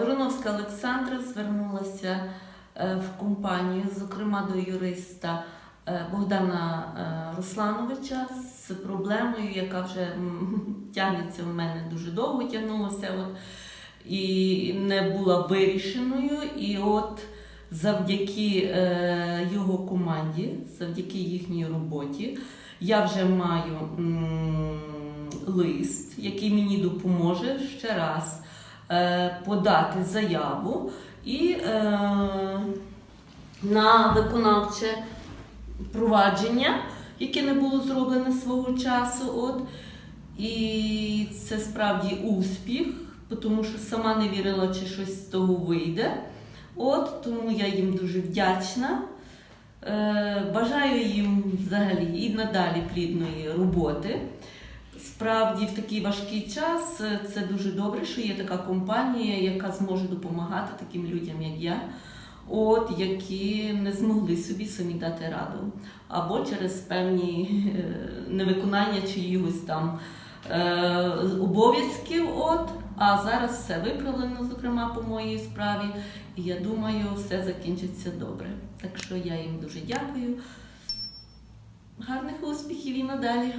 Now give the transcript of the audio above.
Вороновська Олександра звернулася е, в компанію, зокрема до юриста е, Богдана е, Руслановича з проблемою, яка вже тягнеться в мене дуже довго тягнулася. От, і не була вирішеною. І от завдяки його команді, завдяки їхній роботі, я вже маю лист, який мені допоможе ще раз подати заяву і е, на виконавче провадження, яке не було зроблене свого часу. От. І це справді успіх, тому що сама не вірила, чи щось з того вийде. От, тому я їм дуже вдячна. Е, бажаю їм взагалі і надалі плідної роботи. Справді, в такий важкий час е, це дуже добре, що є така компанія, яка зможе допомагати таким людям, як я, от, які не змогли собі самі дати раду. Або через певні е, невиконання чиїхось там е, обов'язків. От, а зараз все виправлено, зокрема по моїй справі. І я думаю, все закінчиться добре. Так що я їм дуже дякую. Гарних успіхів і надалі.